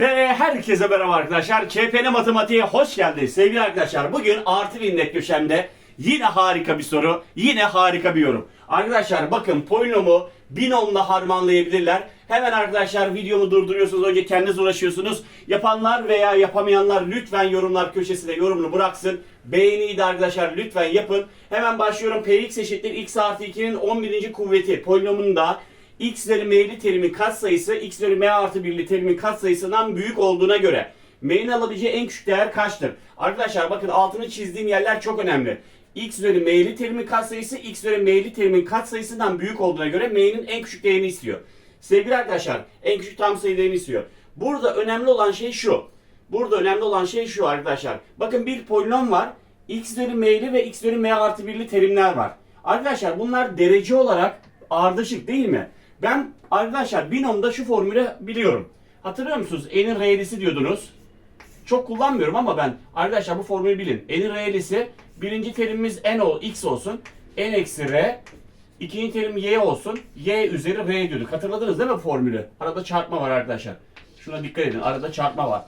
Ve herkese merhaba arkadaşlar. KPN Matematiğe hoş geldiniz sevgili arkadaşlar. Bugün artı bin net köşemde yine harika bir soru, yine harika bir yorum. Arkadaşlar bakın polinomu binomla harmanlayabilirler. Hemen arkadaşlar videomu durduruyorsunuz. Önce kendiniz uğraşıyorsunuz. Yapanlar veya yapamayanlar lütfen yorumlar köşesine yorumunu bıraksın. Beğeniyi de arkadaşlar lütfen yapın. Hemen başlıyorum. Px eşittir x artı 2'nin 11. kuvveti polinomunda x üzeri m'li terimin katsayısı x üzeri m artı 1'li terimin katsayısından büyük olduğuna göre m'nin alabileceği en küçük değer kaçtır? Arkadaşlar bakın altını çizdiğim yerler çok önemli. x üzeri m'li terimin katsayısı x üzeri m'li terimin katsayısından büyük olduğuna göre m'nin en küçük değerini istiyor. Sevgili arkadaşlar en küçük tam sayı değerini istiyor. Burada önemli olan şey şu. Burada önemli olan şey şu arkadaşlar. Bakın bir polinom var. x üzeri m'li ve x üzeri m artı 1'li terimler var. Arkadaşlar bunlar derece olarak ardışık değil mi? Ben arkadaşlar binomda şu formülü biliyorum. Hatırlıyor musunuz? N'in R'lisi diyordunuz. Çok kullanmıyorum ama ben arkadaşlar bu formülü bilin. N'in R'lisi birinci terimimiz N o X olsun. N eksi R. İkinci terim Y olsun. Y üzeri R diyorduk. Hatırladınız değil mi formülü? Arada çarpma var arkadaşlar. Şuna dikkat edin. Arada çarpma var.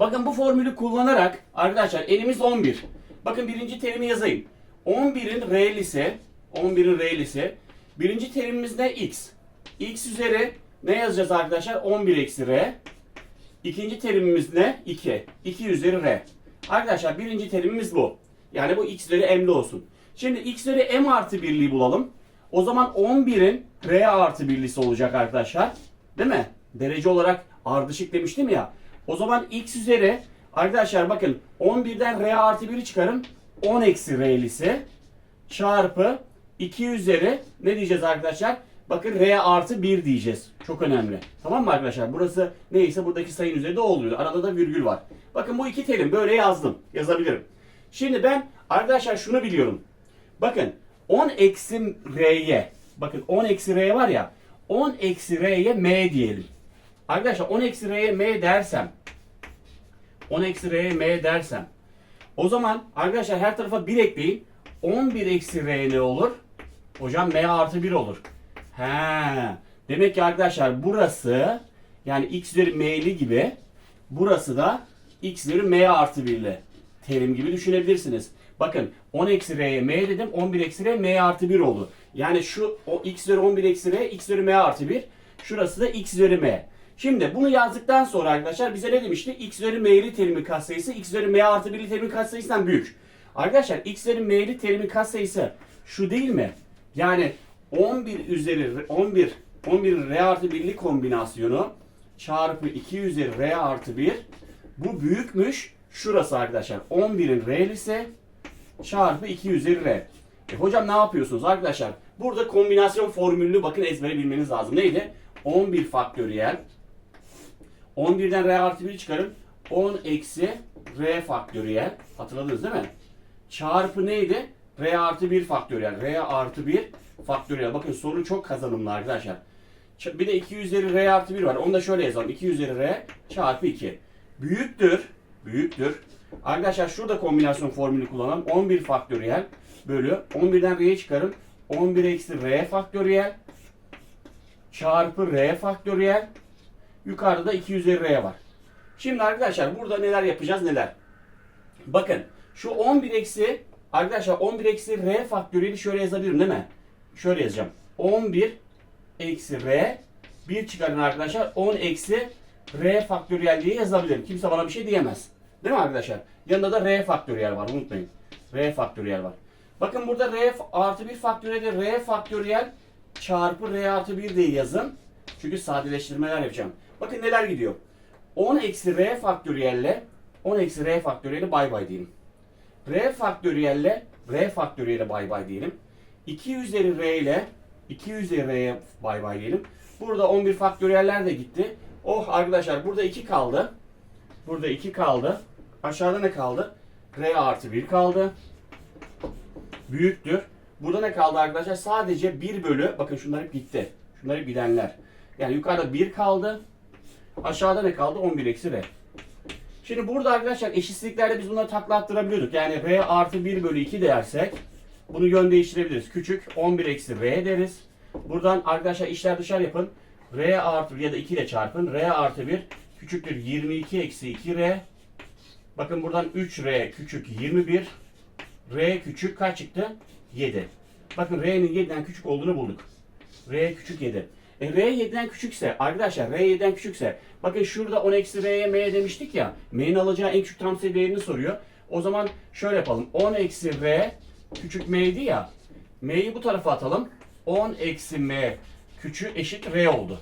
Bakın bu formülü kullanarak arkadaşlar n'imiz 11. Bakın birinci terimi yazayım. 11'in R'lisi 11'in R'lisi birinci terimimiz ne? X. X üzeri ne yazacağız arkadaşlar? 11 eksi R. İkinci terimimiz ne? 2. 2 üzeri R. Arkadaşlar birinci terimimiz bu. Yani bu x üzeri m'li olsun. Şimdi x üzeri m artı 1'liği bulalım. O zaman 11'in R artı 1'lisi olacak arkadaşlar. Değil mi? Derece olarak ardışık demiştim ya. O zaman x üzeri arkadaşlar bakın 11'den R artı 1'i çıkarın. 10 eksi R'lisi çarpı 2 üzeri ne diyeceğiz arkadaşlar? Bakın R artı 1 diyeceğiz. Çok önemli. Tamam mı arkadaşlar? Burası neyse buradaki sayının üzerinde o oluyor. Arada da virgül var. Bakın bu iki terim böyle yazdım. Yazabilirim. Şimdi ben arkadaşlar şunu biliyorum. Bakın 10 eksi R'ye bakın 10 eksi R var ya 10 eksi R'ye M diyelim. Arkadaşlar 10 eksi R'ye M dersem 10 eksi R'ye M dersem o zaman arkadaşlar her tarafa 1 ekleyin. 11 eksi R ne olur? Hocam M artı 1 olur. He. Demek ki arkadaşlar burası yani x üzeri m'li gibi burası da x üzeri m artı 1 ile terim gibi düşünebilirsiniz. Bakın 10 eksi r'ye m dedim 11 eksi r m artı 1 oldu. Yani şu o x üzeri 11 eksi r x üzeri m artı 1 şurası da x üzeri m. Şimdi bunu yazdıktan sonra arkadaşlar bize ne demişti? x üzeri m'li terimin katsayısı x üzeri m artı 1'li terimin katsayısından büyük. Arkadaşlar x üzeri m'li terimin katsayısı şu değil mi? Yani 11 üzeri 11 11 r artı 1'li kombinasyonu çarpı 2 üzeri r artı 1 bu büyükmüş. Şurası arkadaşlar 11'in r'lisi çarpı 2 üzeri r. E hocam ne yapıyorsunuz arkadaşlar? Burada kombinasyon formülünü bakın ezbere bilmeniz lazım. Neydi? 11 faktöriyel 11'den r artı 1'i çıkarın. 10 eksi r faktöriyel. Hatırladınız değil mi? Çarpı neydi? R artı 1 faktöriyel. r artı 1 faktöriyel. Bakın soru çok kazanımlı arkadaşlar. Bir de 2 üzeri r artı 1 var. Onu da şöyle yazalım. 2 üzeri r çarpı 2. Büyüktür. Büyüktür. Arkadaşlar şurada kombinasyon formülü kullanalım. 11 faktöriyel bölü 11'den r'yi çıkarın. 11 eksi r faktöriyel çarpı r faktöriyel yukarıda da 2 üzeri r var. Şimdi arkadaşlar burada neler yapacağız neler? Bakın şu 11 eksi arkadaşlar 11 eksi r faktöriyeli şöyle yazabilirim değil mi? Şöyle yazacağım. 11 eksi r 1 çıkarın arkadaşlar 10 eksi r faktöriyel diye yazabilirim. Kimse bana bir şey diyemez. Değil mi arkadaşlar? Yanında da r faktöriyel var unutmayın. r faktöriyel var. Bakın burada r artı 1 faktöriyelde r faktöriyel çarpı r artı 1 diye yazın. Çünkü sadeleştirmeler yapacağım. Bakın neler gidiyor. 10 eksi r faktöriyelle 10 eksi r faktöriyeli bay bay diyelim. R faktöriyelle r faktöriyele bay bay diyelim. 2 üzeri r ile 2 üzeri r'ye bay bay diyelim. Burada 11 faktöriyeller de gitti. Oh arkadaşlar burada 2 kaldı. Burada 2 kaldı. Aşağıda ne kaldı? r artı 1 kaldı. Büyüktür. Burada ne kaldı arkadaşlar? Sadece 1 bölü, bakın şunlar hep gitti. Şunları bilenler. Yani yukarıda 1 kaldı. Aşağıda ne kaldı? 11 eksi r. Şimdi burada arkadaşlar eşitsizliklerde biz bunları takla attırabiliyorduk. Yani r artı 1 bölü 2 dersek bunu yön değiştirebiliriz. Küçük 11 eksi r deriz. Buradan arkadaşlar işler dışarı yapın. r artı 1 ya da 2 ile çarpın. r artı 1 küçüktür 22 eksi 2R. Bakın buradan 3R küçük 21. R küçük kaç çıktı? 7. Bakın R'nin 7'den küçük olduğunu bulduk. R küçük 7. E, R 7'den küçükse arkadaşlar R 7'den küçükse bakın şurada 10 eksi R'ye M demiştik ya. M'nin alacağı en küçük tam sayı değerini soruyor. O zaman şöyle yapalım. 10 eksi R küçük M'ydi ya. M'yi bu tarafa atalım. 10 eksi M küçük eşit R oldu.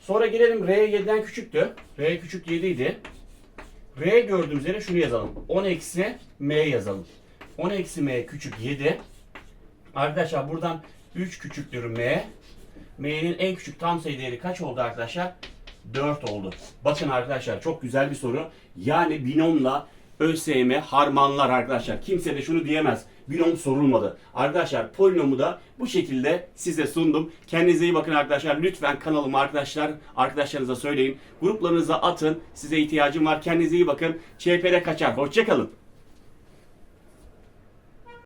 Sonra gelelim R 7'den küçüktü. R küçük 7 idi. R gördüğümüz yere şunu yazalım. 10 eksi M yazalım. 10 eksi M küçük 7. Arkadaşlar buradan 3 küçüktür M. M'nin en küçük tam sayı değeri kaç oldu arkadaşlar? 4 oldu. Bakın arkadaşlar çok güzel bir soru. Yani binomla ÖSYM harmanlar arkadaşlar. Kimse de şunu diyemez. Binom sorulmadı. Arkadaşlar polinomu da bu şekilde size sundum. Kendinize iyi bakın arkadaşlar. Lütfen kanalıma arkadaşlar arkadaşlarınıza söyleyin. Gruplarınıza atın. Size ihtiyacım var. Kendinize iyi bakın. ÇP'de kaçar. Hoşçakalın.